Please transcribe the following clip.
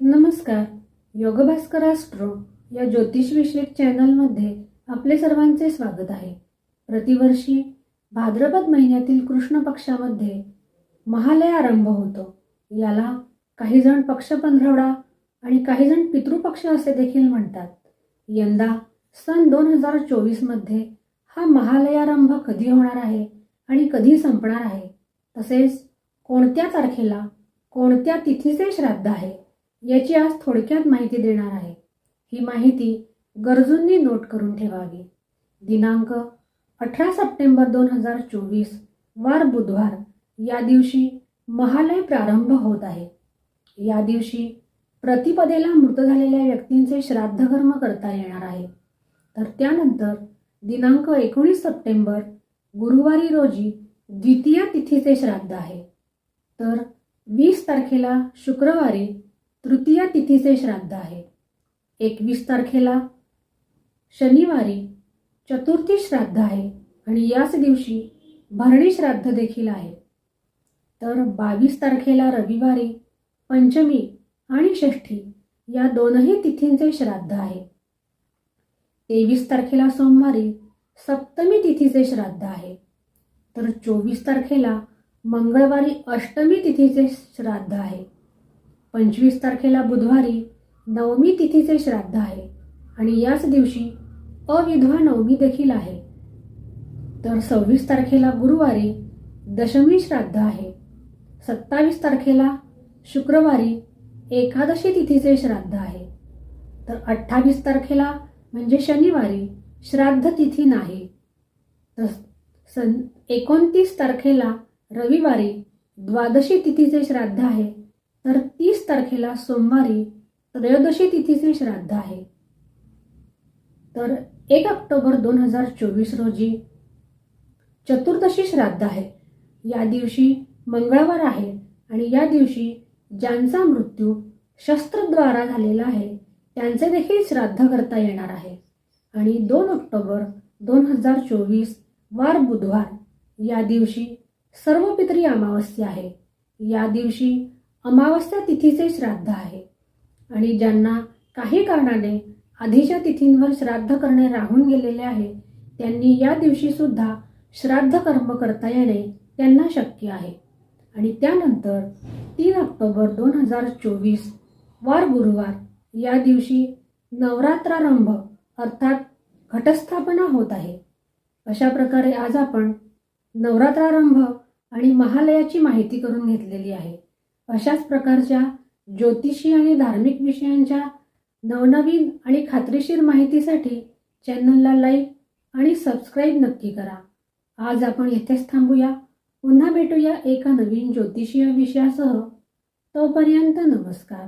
नमस्कार. योगभास्कर ॲस्ट्रो या ज्योतिषविषयक चॅनलमध्ये आपले सर्वांचे स्वागत आहे. प्रतिवर्षी भाद्रपद महिन्यातील कृष्ण पक्षामध्ये महालय आरंभ होतो. याला काही जण पक्ष पंधरवडा आणि काही जण पितृपक्ष असे देखील म्हणतात. यंदा सन दोन हजार चोवीसमध्ये हा महालयारंभ कधी होणार आहे आणि कधी संपणार आहे? तसेच कोणत्या तारखेला कोणत्या तिथीचे श्राद्ध आहे? याची आज थोडक्यात माहिती देणार आहे. ही माहिती गरजूंनी नोट करून ठेवावी. दिनांक अठरा सप्टेंबर दोन हजार चोवीस वार बुधवार या दिवशी महालय प्रारंभ होत आहे. या दिवशी प्रतिपदेला मृत झालेल्या व्यक्तींचे श्राद्धकर्म करता येणार आहे. तर त्यानंतर दिनांक एकोणीस सप्टेंबर गुरुवारी रोजी द्वितीय तिथीचे श्राद्ध आहे. तर वीस तारखेला शुक्रवारी तृतीय तिथीचे श्राद्ध आहे. एकवीस तारखेला शनिवारी चतुर्थी श्राद्ध आहे आणि याच दिवशी भरणी श्राद्ध देखील आहे. तर बावीस तारखेला रविवारी पंचमी आणि षष्ठी या दोनही तिथींचे श्राद्ध आहे. तेवीस तारखेला सोमवारी सप्तमी तिथीचे श्राद्ध आहे. तर चोवीस तारखेला मंगळवारी अष्टमी तिथीचे श्राद्ध आहे. पंचवीस तारखेला बुधवारी नवमी तिथीचे श्राद्ध आहे आणि याच दिवशी अविधवा नवमी देखील आहे. तर सव्वीस तारखेला गुरुवारी दशमी श्राद्ध आहे. सत्तावीस तारखेला शुक्रवारी एकादशी तिथीचे श्राद्ध आहे. तर अठ्ठावीस तारखेला म्हणजे शनिवारी श्राद्ध तिथी नाही. तर सन एकोणतीस तारखेला रविवारी द्वादशी तिथीचे श्राद्ध आहे. तर तीस तारखेला सोमवारी त्रयोदशी तिथीचे श्राद्ध आहे. तर एक ऑक्टोबर दोन हजार चोवीस रोजी चतुर्दशी श्राद्ध आहे. या दिवशी मंगळवार आहे आणि या दिवशी ज्यांचा मृत्यू शस्त्रद्वारा झालेला आहे त्यांचे देखील श्राद्ध करता येणार आहे. आणि दोन ऑक्टोबर दोन हजार चोवीस वार बुधवार या दिवशी सर्व पितरी अमावस्या आहे. या दिवशी अमावस्या तिथीचे श्राद्ध आहे. आणि ज्यांना काही कारणाने आधीच्या तिथींवर श्राद्ध करणे राहून गेलेले आहे त्यांनी या दिवशी सुद्धा श्राद्ध कर्म करता येणे त्यांना शक्य आहे. आणि त्यानंतर तीन ऑक्टोबर दोन हजार चोवीस वार गुरुवार या दिवशी नवरात्रारंभ अर्थात घटस्थापना होत आहे. अशा प्रकारे आज आपण नवरात्रारंभ आणि महालयाची माहिती करून घेतलेली आहे. अशाच प्रकारच्या ज्योतिषी आणि धार्मिक विषयांच्या नवनवीन आणि खात्रीशीर माहितीसाठी चॅनलला लाईक आणि सबस्क्राईब नक्की करा. आज आपण येथेच थांबूया. पुन्हा भेटूया एका नवीन ज्योतिषीय विषयासह. तोपर्यंत नमस्कार.